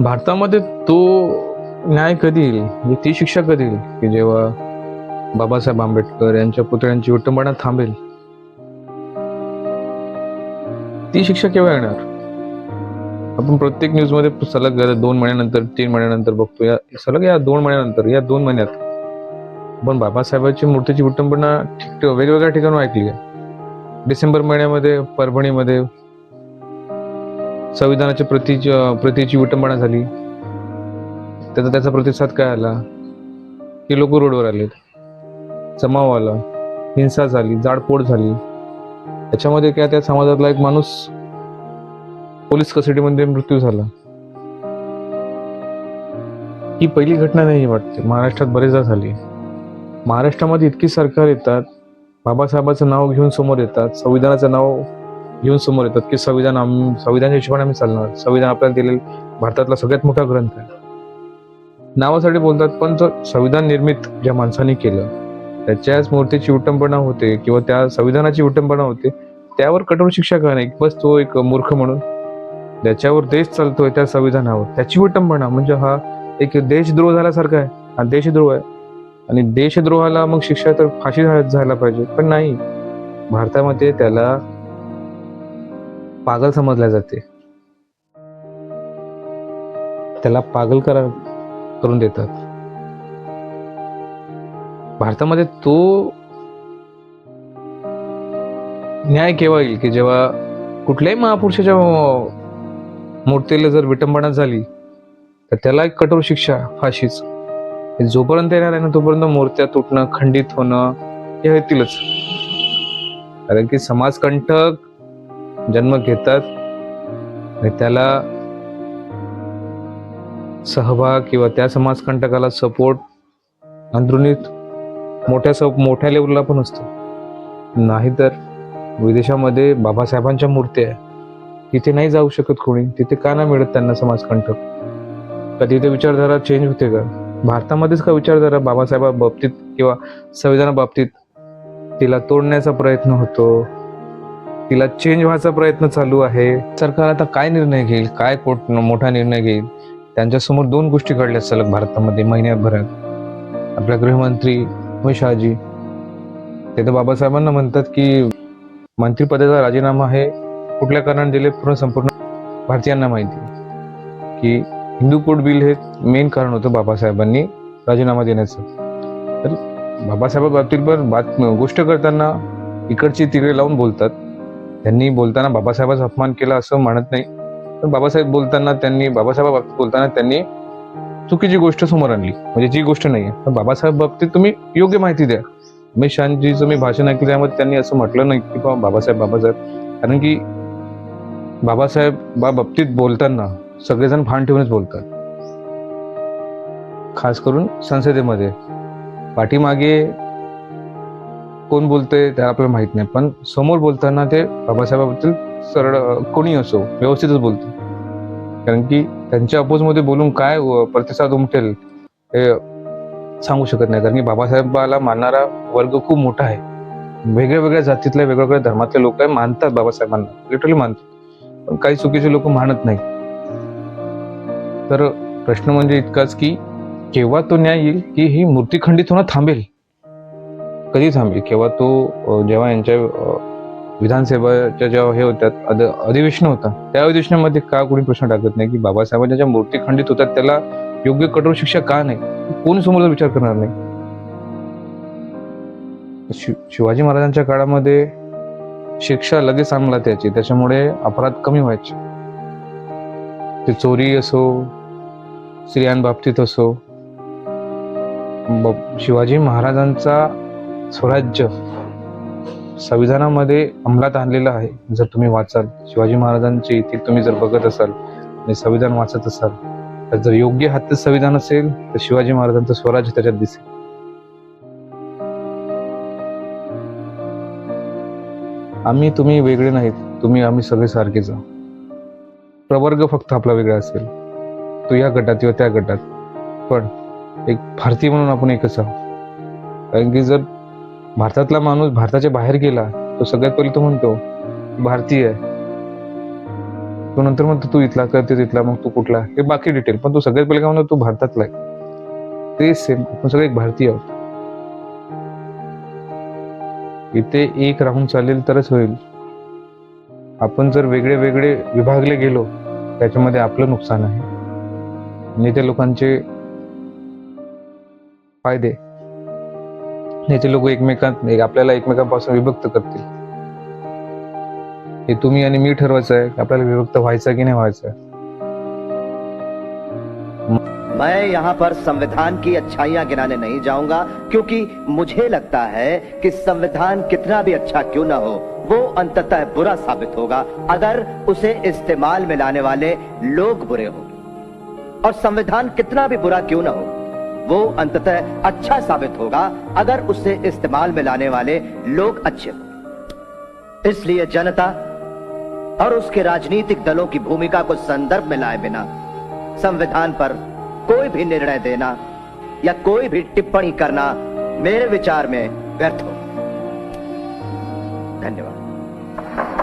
भारतामध्ये तो न्याय कधी येईल? म्हणजे ती शिक्षा कधी येईल? की जेव्हा बाबासाहेब आंबेडकर यांच्या पुतळ्यांची विटंबना थांबेल? ती शिक्षा केव्हा येणार? आपण प्रत्येक न्यूजमध्ये सलग दोन महिन्यानंतर तीन महिन्यानंतर बघतो या सलग या दोन महिन्यानंतर या दोन महिन्यात. आपण बाबासाहेबांची मूर्तीची विटंबना वेगवेगळ्या ठिकाणी ऐकली आहे. डिसेंबर महिन्यामध्ये परभणीमध्ये संविधानाच्या प्रतीची प्रतीची विटंबना झाली. त्याचा त्याचा प्रतिसाद काय आला? की लोक रोडवर आले जमाव आला. हिंसा झाली. जाडपोड झाली. त्याच्यामध्ये काय त्या समाजातला एक माणूस पोलीस कस्टडीमध्ये मृत्यू झाला. ही पहिली घटना नाही वाटते. महाराष्ट्रात बरेचदा झाली. महाराष्ट्रामध्ये इतकी सरकार येतात. बाबासाहेबाचं नाव घेऊन समोर येतात. संविधानाचं नाव घेऊन समोर येतात की संविधान आम संविधानाच्या हिशोबाने आम्ही चालणार. संविधान आपल्याला दिलेलं भारतातला सगळ्यात मोठा ग्रंथ आहे. नावासाठी बोलतात पण तो संविधान निर्मित ज्या माणसाने केलं त्याच्याच मूर्तीची विटंबना होते किंवा त्या संविधानाची विटंबना होते त्यावर कठोर शिक्षा करणे बस तो एक मूर्ख म्हणून. ज्याच्यावर देश चालतोय त्या संविधानावर. त्याची विटंबना म्हणजे हा एक देशद्रोह झाल्यासारखा आहे. हा देशद्रोह आहे. आणि देशद्रोहाला मग शिक्षा तर फाशी झाला पाहिजे. पण नाही. भारतामध्ये त्याला पागल समजल्या जाते. त्याला पागल करार करून देतात. भारतामध्ये तो न्याय केव्हा येईल की जेव्हा कुठल्याही महापुरुषाच्या मूर्तीला जर विटंबना झाली तर त्याला एक कठोर शिक्षा फाशीच. जोपर्यंत येणार आहे ना तोपर्यंत मूर्त्या तुटणं खंडित होणं हे होतीलच. कारण की समाजकंटक जन्म घेतात आणि त्याला सहभाग किंवा त्या समाजकंटकाला सपोर्ट अंदरुणीत मोठ्या स मोठ्या लेवलला पण असतो. नाहीतर विदेशामध्ये बाबासाहेबांच्या मूर्ती आहे. तिथे नाही जाऊ शकत कोणी. तिथे का नाही मिळत त्यांना समाजकंटक? का तिथे विचारधारा चेंज होते का? भारतामध्येच का विचारधारा बाबासाहेबा बाबतीत किंवा संविधाना बाबतीत तिला तोडण्याचा प्रयत्न होतो? तिला चेंज व्हायचा प्रयत्न चालू आहे. सरकार आता काय निर्णय घेईल काय कोट मोठा निर्णय घेईल त्यांच्यासमोर दोन गोष्टी घडल्या सलग भारतामध्ये महिन्याभरात. आपल्या गृहमंत्री अमित शहाजी ते तर बाबासाहेबांना म्हणतात की मंत्रिपदाचा राजीनामा हे कुठल्या कारणाने दिले पूर्ण संपूर्ण भारतीयांना माहिती की हिंदू कोड बिल हे मेन कारण होतं बाबासाहेबांनी राजीनामा देण्याचं. तर बाबासाहेबाबतीत पण बात गोष्ट करताना इकडची तिकडे लावून बोलतात. त्यांनी बोलताना बाबासाहेबाचा अपमान केला असं म्हणत नाही. पण बाबासाहेब बोलताना त्यांनी बाबासाहेब बाबतीत बोलताना त्यांनी चुकीची गोष्ट समोर आणली. म्हणजे जी गोष्ट नाही आहे पण बाबासाहेब बाबतीत तुम्ही योग्य माहिती द्या. अमित शहाजीचं मी भाषण ऐकलं त्यामध्ये त्यांनी असं म्हटलं नाही की बा बाबासाहेब बाबासाहेब. कारण की बाबासाहेब बा बाबतीत बोलताना सगळेजण भान ठेवूनच बोलतात. खास करून संसदेमध्ये. पाठीमागे कोण बोलतंय ते आपल्याला माहीत नाही. पण समोर बोलताना ते बाबासाहेबाबद्दल सरळ कोणी असो व्यवस्थितच बोलतो. कारण की त्यांच्या अपोजमध्ये बोलून काय प्रतिसाद उमटेल हे सांगू शकत नाही. कारण की बाबासाहेबाला मानणारा वर्ग खूप मोठा आहे. वेगळ्या वेगळ्या जातीतल्या वेगवेगळ्या धर्मातले लोक आहे मानतात बाबासाहेबांना. लिटरली मानतात. पण काही चुकीचे लोक मानत नाही तर प्रश्न म्हणजे इतकाच की केव्हा तो न्याय येईल की ही मूर्ती खंडित होणं थांबेल? कधी थांबेल? केव्हा तो जेव्हा यांच्या विधानसभेच्या जेव्हा हे होत्यात अध अधिवेशन होता त्या अधिवेशनामध्ये का कोणी प्रश्न टाकत नाही की बाबासाहेबांच्या ज्या मूर्ती खंडित होतात त्याला योग्य कठोर शिक्षा का नाही? कोण समोरचा विचार करणार नाही? शि- शिवाजी महाराजांच्या काळामध्ये शिक्षा लगेच आणला त्याची त्याच्यामुळे अपराध कमी व्हायचे. ते चोरी असो स्त्रियांबाबतीत असो शिवाजी महाराजांचा स्वराज्य संविधानामध्ये अंमलात आणलेलं आहे. जर तुम्ही वाचाल शिवाजी महाराजांचे इथे तुम्ही जर बघत असाल आणि संविधान वाचत असाल तर जर योग्य हात संविधान असेल तर शिवाजी महाराजांचं स्वराज्य त्याच्यात दिसेल. आम्ही तुम्ही वेगळे नाहीत. तुम्ही आम्ही सगळे सारखेच आहोत. प्रवर्ग फक्त आपला वेगळा असेल. तो या गटात किंवा त्या गटात. पण एक भारतीय म्हणून आपण एकच आहोत. कारण की जर भारतातला माणूस भारताच्या बाहेर गेला तो सगळ्यात पहिले तो म्हणतो भारतीय तो नंतर म्हणतो तू इथला करते तिथला मग तू कुठला? हे बाकी डिटेल पण तू सगळ्यात पहिले काय म्हणतो तू भारतातला आहे. ते सेम आपण सगळे एक भारतीय आहोत. इथे एक राहून चालेल तरच होईल. आपण जर वेगळे वेगळे विभागले गेलो त्याच्यामध्ये आपलं नुकसान आहे. नेते लोकांचे फायदे. नेते लोक एकमेकांत एक- आपल्याला एकमेकांपासून विभक्त करतील. हे तुम्ही आणि मी ठरवायचं आहे आपल्याला विभक्त व्हायचं की नाही व्हायचं. मैं यहाँ पर संविधान की अच्छाइयाँ गिनाने नहीं जाऊँगा, क्योंकि मुझे लगता है कि संविधान कितना भी अच्छा क्यों ना हो, वो अंततः बुरा साबित होगा। अगर उसे इस्तेमाल में लाने वाले लोग बुरे होंगे, और संविधान कितना भी बुरा क्यों ना हो वो अंततः अच्छा साबित होगा अगर उसे इस्तेमाल में लाने वाले लोग अच्छे हो। इसलिए जनता और उसके राजनीतिक दलों की भूमिका को संदर्भ में लाए बिना, संविधान पर कोई भी निर्णय देना या कोई भी टिप्पणी करना मेरे विचार में व्यर्थ हो। धन्यवाद।